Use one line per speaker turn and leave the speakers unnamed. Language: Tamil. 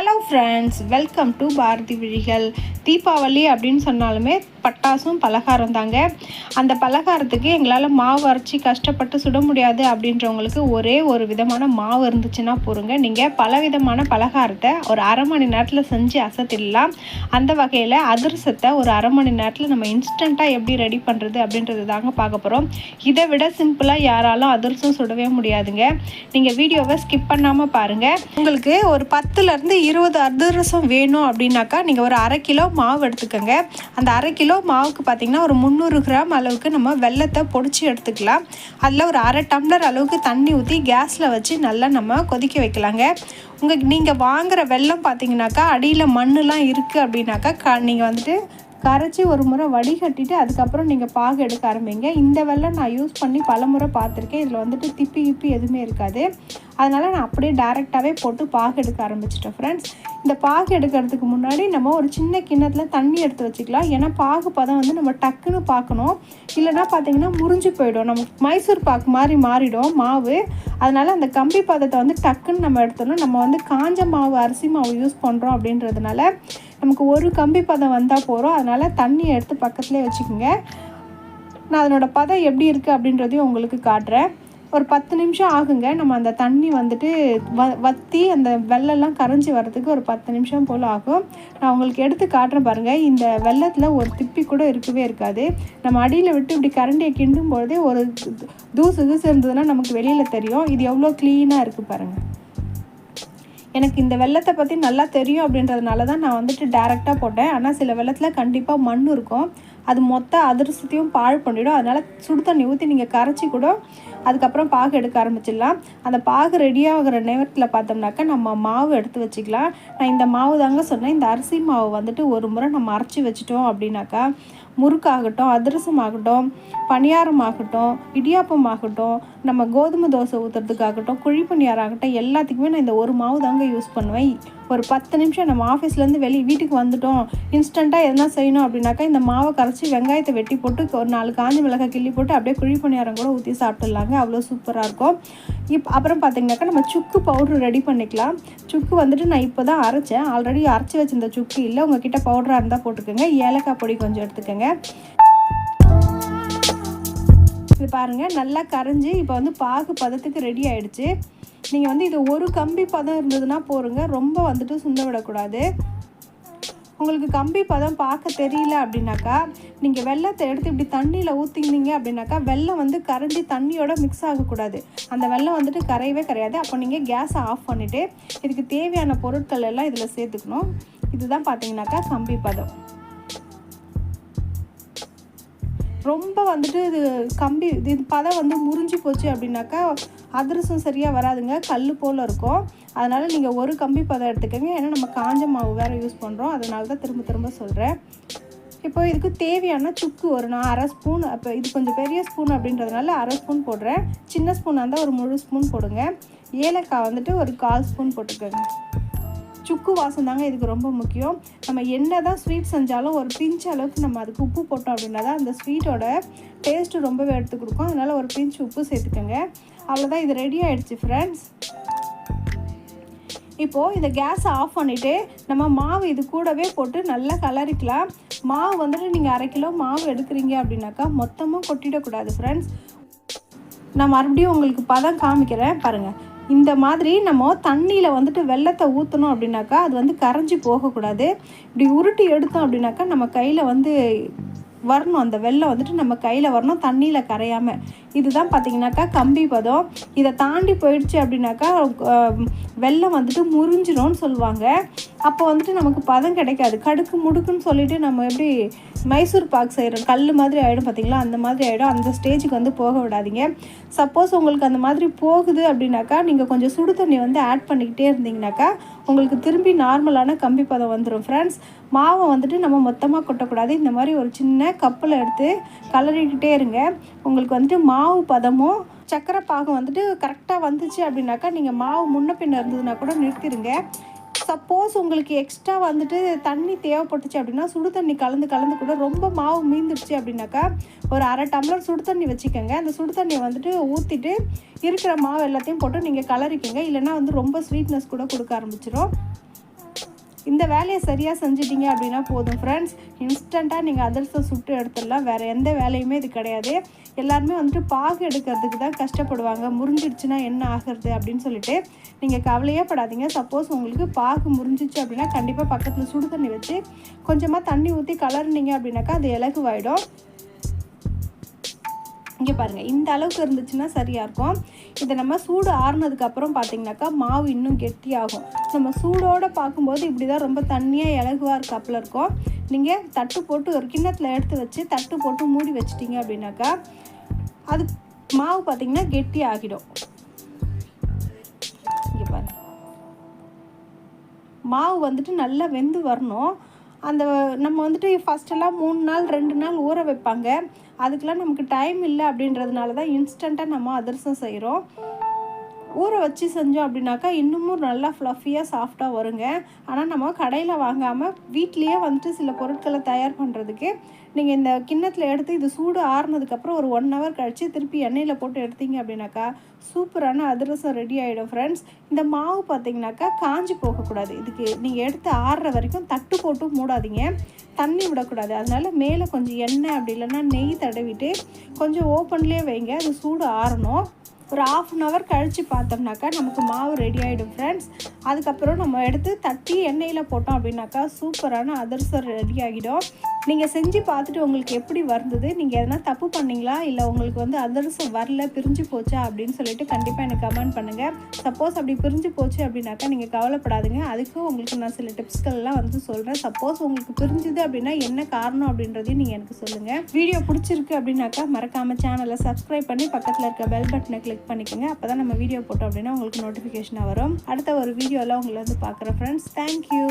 Hello friends welcome to Bharathi விழிகள் தீபாவளி அப்படின்னு சொன்னாலுமே பட்டாசும் பலகாரம் தாங்க. அந்த பலகாரத்துக்கு எங்களால் மாவு அரைச்சி கஷ்டப்பட்டு சுட முடியாது அப்படின்றவங்களுக்கு ஒரே ஒரு விதமான மாவு இருந்துச்சுன்னா போருங்க. நீங்கள் பல விதமான பலகாரத்தை ஒரு அரை மணி நேரத்தில் செஞ்சு அசத்திடலாம். அந்த வகையில் அதிரசத்தை ஒரு அரை மணி நேரத்தில் நம்ம இன்ஸ்டண்ட்டாக எப்படி ரெடி பண்ணுறது அப்படின்றது தாங்க பார்க்க போகிறோம் இதை விட சிம்பிளாக யாராலும் அதிரசம் சுடவே முடியாதுங்க. நீங்கள் வீடியோவை ஸ்கிப் பண்ணாமல் பாருங்கள் உங்களுக்கு ஒரு பத்துலேருந்து இருபது அதிரசம் வேணும் அப்படின்னாக்கா நீங்கள் ஒரு அரை கிலோ மாவு எடுத்துக்கோங்க. அந்த அரை கிலோ மாவுக்கு பார்த்தீங்கன்னா ஒரு முந்நூறு கிராம் அளவுக்கு நம்ம வெள்ளத்தை பொடிச்சு எடுத்துக்கலாம். அதில் ஒரு அரை டம்ளர் அளவுக்கு தண்ணி ஊற்றி கேஸில் வச்சு நல்லா நம்ம கொதிக்க வைக்கலாங்க. உங்கள் நீங்கள் வாங்குகிற வெல்லம் பார்த்தீங்கன்னாக்கா அடியில் மண்ணுலாம் இருக்குது அப்படின்னாக்கா க நீங்கள் வந்துட்டு கரைச்சி ஒரு முறை வடிகட்டிட்டு அதுக்கப்புறம் நீங்கள் பாகு எடுக்க ஆரம்பிங்க. இந்த வெள்ளம் நான் யூஸ் பண்ணி பல முறை பார்த்துருக்கேன். இதில் வந்துட்டு திப்பி கிப்பி எதுவுமே இருக்காது. அதனால் நான் அப்படியே டேரெக்டாகவே போட்டு பாகு எடுக்க ஆரம்பிச்சிட்டேன் ஃப்ரெண்ட்ஸ் இந்த பாகு எடுக்கிறதுக்கு முன்னாடி நம்ம ஒரு சின்ன கிண்ணத்தில் தண்ணி எடுத்து வச்சுக்கலாம். ஏன்னா பாகு பதம் வந்து நம்ம டக்குன்னு பார்க்கணும். இல்லைன்னா பார்த்தீங்கன்னா முறிஞ்சு போயிடும். நம்ம மைசூர் பாக்கு மாதிரி மாறிடும் மாவு. அதனால் அந்த கம்பி பதத்தை வந்து டக்குன்னு நம்ம எடுத்துடணும். நம்ம வந்து காஞ்ச மாவு அரிசி மாவு யூஸ் பண்ணுறோம் அப்படின்றதுனால நமக்கு ஒரு கம்பி பதம் வந்தால் போகிறோம் அதனால் தண்ணியை எடுத்து பக்கத்துலேயே வச்சுக்கோங்க. நான் அதனோடய பதம் எப்படி இருக்குது அப்படின்றதையும் உங்களுக்கு காட்டுறேன். ஒரு பத்து நிமிஷம் ஆகுங்க. நம்ம அந்த தண்ணி வந்துட்டு வ வற்றி அந்த வெள்ளெல்லாம் கரைஞ்சி வர்றதுக்கு ஒரு பத்து நிமிஷம் போல் ஆகும். நான் உங்களுக்கு எடுத்து காட்டுறேன் பாருங்கள் இந்த வெள்ளத்தில் ஒரு திப்பி கூட இருக்கவே இருக்காது. நம்ம அடியில் விட்டு இப்படி கரண்டியை கிண்டும் பொழுதே ஒரு தூசு தூசு இருந்ததுன்னா நமக்கு வெளியில் தெரியும். இது எவ்வளோ க்ளீனாக இருக்குது பாருங்கள் எனக்கு இந்த வெள்ளத்தை பற்றி நல்லா தெரியும் அப்படின்றதுனால தான் நான் வந்துட்டு டேரெக்டாக போட்டேன். ஆனால் சில வெள்ளத்தில் கண்டிப்பாக மண் இருக்கும். அது மொத்த அதிர்ஷ்டத்தையும் பாழ் பண்ணிவிடும் அதனால் சுடு தண்ணி ஊற்றி நீங்கள் கரைச்சி கூட அதுக்கப்புறம் பாகு எடுக்க ஆரம்பிச்சிடலாம். அந்த பாகு ரெடியாகிற நேரத்தில் பார்த்தோம்னாக்கா நம்ம மாவு எடுத்து வச்சுக்கலாம். நான் இந்த மாவு தாங்க சொன்னேன். இந்த அரிசி மாவு வந்துட்டு ஒரு முறை நம்ம அரைச்சி வச்சுட்டோம் அப்படின்னாக்கா முறுக்காகட்டும் அதிரசம் ஆகட்டும் பணியாரம் இடியாப்பம் ஆகட்டும் நம்ம கோதுமை தோசை ஊற்றுறதுக்காகட்டும் குழி பணியாரம் ஆகட்டும் எல்லாத்துக்குமே நான் இந்த ஒரு மாவு தாங்க யூஸ் பண்ணுவேன். ஒரு பத்து நிமிஷம் நம்ம ஆஃபீஸ்லேருந்து வெளியே வீட்டுக்கு வந்துட்டோம். இன்ஸ்டண்ட்டாக எதனா செய்யணும் அப்படின்னாக்கா இந்த மாவை கரைச்சி வெங்காயத்தை வெட்டி போட்டு ஒரு நாலு காஞ்ச மிளகாய் கிள்ளி போட்டு அப்படியே குழி பணியாரம் கூட ஊற்றி சாப்பிட்டுடலாங்க. அவ்வளோ சூப்பராக இருக்கும். இப் அப்புறம் பார்த்தீங்கன்னாக்கா நம்ம சுக்கு பவுட்ரு ரெடி பண்ணிக்கலாம். சுக்கு வந்துட்டு நான் இப்போ தான் அரைச்சேன். ஆல்ரெடி அரைச்சி வச்சிருந்த சுக்கு இல்லை. உங்ககிட்ட பவுடராக இருந்தால் போட்டுக்கோங்க. ஏலக்காய் பொடி கொஞ்சம் எடுத்துக்கோங்க. இது பாருங்கள் நல்லா கரைஞ்சி இப்போ வந்து பாகு பதத்துக்கு ரெடி ஆயிடுச்சு. நீங்கள் வந்து இது ஒரு கம்பி பதம் இருந்ததுன்னா போருங்க. ரொம்ப வந்துட்டு சுண்ட விடக்கூடாது. உங்களுக்கு கம்பி பதம் பார்க்க தெரியல அப்படின்னாக்கா நீங்கள் வெள்ளத்தை எடுத்து இப்படி தண்ணியில் ஊற்றினீங்க அப்படின்னாக்கா வெள்ளம் வந்து கரைஞ்சி தண்ணியோட மிக்ஸ் ஆகக்கூடாது. அந்த வெள்ளம் வந்துட்டு கரையவே கரையாது. அப்போ நீங்கள் கேஸை ஆஃப் பண்ணிவிட்டு இதுக்கு தேவையான பொருட்கள் எல்லாம் இதில் சேர்த்துக்கணும். இதுதான் பார்த்தீங்கன்னாக்கா கம்பி பதம். ரொம்ப வந்துட்டு இது கம்பி இது பதம் வந்து முறிஞ்சு போச்சு அப்படின்னாக்கா அதிரசம் சரியாக வராதுங்க. கல் போல் இருக்கும். அதனால் நீங்கள் ஒரு கம்பி பதம் எடுத்துக்கோங்க. ஏன்னா நம்ம காஞ்ச மாவு வேறு யூஸ் பண்ணுறோம் அதனால தான் திரும்ப திரும்ப சொல்கிறேன் இப்போ இதுக்கு தேவையான சுக்கு ஒரு நான் அரை ஸ்பூன் அப்போ இது கொஞ்சம் பெரிய ஸ்பூன் அப்படின்றதுனால அரை ஸ்பூன் போடுறேன். சின்ன ஸ்பூனாக இருந்தால் ஒரு முழு ஸ்பூன் போடுங்க. ஏலக்காய் வந்துட்டு ஒரு கால் ஸ்பூன் போட்டுக்கோங்க. சுக்கு வாசம் தாங்க இதுக்கு ரொம்ப முக்கியம். நம்ம என்ன தான் ஸ்வீட் செஞ்சாலும் ஒரு பிஞ்ச் அளவுக்கு நம்ம அதுக்கு உப்பு போட்டோம் அப்படின்னா தான் அந்த ஸ்வீட்டோட டேஸ்ட்டு ரொம்பவே எடுத்து கொடுக்கும். அதனால் ஒரு பிஞ்ச் உப்பு சேர்த்துக்கோங்க. அவ்வளோதான் இது ரெடி ஆகிடுச்சு ஃப்ரெண்ட்ஸ் இப்போது இந்த கேஸை ஆஃப் பண்ணிவிட்டு நம்ம மாவு இது கூடவே போட்டு நல்லா கலரிக்கலாம். மாவு வந்துட்டு நீங்கள் அரை கிலோ மாவு எடுக்கிறீங்க அப்படின்னாக்கா மொத்தமாக கொட்டிடக்கூடாது ஃப்ரெண்ட்ஸ் நான் மறுபடியும் உங்களுக்கு பதம் காமிக்கிறேன் பாருங்கள் இந்த மாதிரி நம்ம தண்ணியில் வந்துட்டு வெள்ளத்தை ஊற்றணும் அப்படின்னாக்கா அது வந்து கரைஞ்சி போகக்கூடாது. இப்படி உருட்டி எடுத்தோம் அப்படின்னாக்கா நம்ம கையில் வந்து வரணும் அந்த வெள்ளம் வந்துட்டு நம்ம கையில் வரணும் தண்ணியில் கரையாமல் இதுதான் பார்த்தீங்கன்னாக்கா கம்பி பதம். இதை தாண்டி போயிடுச்சு அப்படின்னாக்கா வெள்ளம் வந்துட்டு முறிஞ்சிரும்னு சொல்லுவாங்க. அப்போ வந்துட்டு நமக்கு பதம் கிடைக்காது. கடுக்கு முடுக்குன்னு சொல்லிட்டு நம்ம எப்படி மைசூர் பாக் செய்கிறோம் கல் மாதிரி ஆகிடும் பார்த்தீங்களா அந்த மாதிரி ஆகிடும் அந்த ஸ்டேஜுக்கு வந்து போக விடாதீங்க. சப்போஸ் உங்களுக்கு அந்த மாதிரி போகுது அப்படின்னாக்கா நீங்கள் கொஞ்சம் சுடு தண்ணி வந்து ஆட் பண்ணிக்கிட்டே இருந்தீங்கனாக்கா உங்களுக்கு திரும்பி நார்மலான கம்பி பதம் வந்துடும் ஃப்ரெண்ட்ஸ் மாவை வந்துட்டு நம்ம மொத்தமாக கொட்டக்கூடாது. இந்த மாதிரி ஒரு சின்ன கப்பில் எடுத்து கலரிக்கிட்டே இருங்க. உங்களுக்கு வந்துட்டு மாவு பதமும் சக்கரை பாகம் வந்துட்டு கரெக்டாக வந்துச்சு அப்படின்னாக்கா நீங்கள் மாவு முன்ன பின்ன இருந்ததுன்னா கூட நிறுத்திடுங்க சப்போஸ் உங்களுக்கு எக்ஸ்ட்ரா வந்துட்டு தண்ணி தேவைப்பட்டுச்சு அப்படின்னா சுடு தண்ணி கலந்து கலந்து கூட ரொம்ப மாவு மீந்துடுச்சு அப்படின்னாக்கா ஒரு அரை டம்ளர் சுடு தண்ணி வச்சுக்கோங்க. அந்த சுடு தண்ணியை வந்துட்டு ஊற்றிட்டு இருக்கிற மாவு எல்லாத்தையும் போட்டு நீங்கள் கலரிக்கங்க. இல்லைன்னா வந்து ரொம்ப ஸ்வீட்னஸ் கூட கொடுக்க ஆரம்பிச்சிடும் இந்த வேலையை சரியாக செஞ்சிட்டீங்க அப்படின்னா போதும். ஃப்ரெண்ட்ஸ் இன்ஸ்டண்ட்டாக நீங்கள் அதிர்ஷ்டம் சுட்டு எடுத்துடலாம். வேறு எந்த வேலையுமே இது கிடையாது. எல்லாருமே வந்துட்டு பாகு எடுக்கிறதுக்கு தான் கஷ்டப்படுவாங்க. முறிஞ்சிடுச்சுன்னா என்ன ஆகிறது அப்படின்னு சொல்லிட்டு நீங்கள் கவலையே படாதீங்க. சப்போஸ் உங்களுக்கு பாகு முறிஞ்சிச்சு அப்படின்னா கண்டிப்பாக பக்கத்தில் சுடு தண்ணி வச்சு கொஞ்சமாக தண்ணி ஊற்றி கலர்னீங்க அப்படின்னாக்கா அது இலகுவாயிடும். இங்கே பாருங்கள் இந்த அளவுக்கு இருந்துச்சுன்னா சரியாக இருக்கும். இதை நம்ம சூடு ஆறுனதுக்கப்புறம் பார்த்தீங்கன்னாக்கா மாவு இன்னும் கெட்டியாகும். நம்ம சூடோடு பார்க்கும்போது இப்படி தான் ரொம்ப தண்ணியாக இலகுவாக இருக்காப்புல இருக்கும். நீங்கள் தட்டு போட்டு ஒரு கிண்ணத்தில் எடுத்து வச்சு தட்டு போட்டு மூடி வச்சிட்டிங்க அப்படின்னாக்கா அது மாவு பார்த்திங்கன்னா கெட்டி ஆகிடும். இங்கே பாருங்க. மாவு வந்துட்டு நல்லா வெந்து வரணும். அந்த நம்ம வந்துட்டு ஃபஸ்ட்டெல்லாம் மூணு நாள் ரெண்டு நாள் ஊற வைப்பாங்க. அதுக்கெலாம் நமக்கு டைம் இல்லை அப்படின்றதுனால தான் இன்ஸ்டண்ட்டாக நம்ம அதிரசம் செய்கிறோம் ஊற வச்சு செஞ்சோம் அப்படின்னாக்கா இன்னமும் நல்லா ஃப்ளஃபியாக சாஃப்டாக வருங்க. ஆனால் நம்ம கடையில் வாங்காமல் வீட்லேயே வந்துட்டு சில பொருட்களை தயார் பண்ணுறதுக்கு நீங்கள் இந்த கிண்ணத்தில் எடுத்து இது சூடு ஆறுனதுக்கப்புறம் ஒரு ஒன் ஹவர் கழித்து திருப்பி எண்ணெயில் போட்டு எடுத்தீங்க அப்படின்னாக்கா சூப்பரான அதிரசம் ரெடி ஆகிடும் ஃப்ரெண்ட்ஸ் இந்த மாவு பார்த்தீங்கன்னாக்கா காஞ்சி போகக்கூடாது. இதுக்கு நீங்கள் எடுத்து ஆறுற வரைக்கும் தட்டு போட்டு மூடாதீங்க. தண்ணி விடக்கூடாது. அதனால் மேலே கொஞ்சம் எண்ணெய் அப்படி இல்லைன்னா நெய் தடவிட்டு கொஞ்சம் ஓப்பன்லேயே வைங்க. அது சூடு ஆறணும். ஒரு ஆஃப் அன் ஹவர் கழித்து பார்த்தோம்னாக்கா நமக்கு மாவு ரெடி ஆகிடும் ஃப்ரெண்ட்ஸ் அதுக்கப்புறம் நம்ம எடுத்து தட்டி எண்ணெயில் போட்டோம் அப்படின்னாக்கா சூப்பரான அதிரசம் ரெடி ஆகிடும். நீங்கள் செஞ்சு பார்த்துட்டு உங்களுக்கு எப்படி வந்தது? நீங்கள் எதனா தப்பு பண்ணீங்களா? இல்லை உங்களுக்கு வந்து அதிரசம் வரல பிரிஞ்சு போச்சா? அப்படின்னு சொல்லிட்டு கண்டிப்பாக எனக்கு கமெண்ட் பண்ணுங்கள் சப்போஸ் அப்படி பிரிஞ்சு போச்சு அப்படின்னாக்கா நீங்கள் கவலைப்படாதுங்க. அதுக்கும் உங்களுக்கு நான் சில டிப்ஸ்கள்லாம் வந்து சொல்கிறேன் சப்போஸ் உங்களுக்கு பிரிஞ்சுது அப்படின்னா என்ன காரணம் அப்படின்றதையும் நீங்கள் எனக்கு சொல்லுங்கள் வீடியோ பிடிச்சிருக்கு அப்படின்னாக்கா மறக்காமல் சேனலை சப்ஸ்கிரைப் பண்ணி பக்கத்தில் இருக்க பெல் பட்டனை கிளிக் பண்ணிக்கோங்க. அப்போ தான் நம்ம வீடியோ போட்டோம் அப்படின்னா உங்களுக்கு நோட்டிஃபிகேஷனாக வரும். அடுத்த ஒரு வீடியோவில் உங்களை வந்து பார்க்குறேன் ஃப்ரெண்ட்ஸ் தேங்க்யூ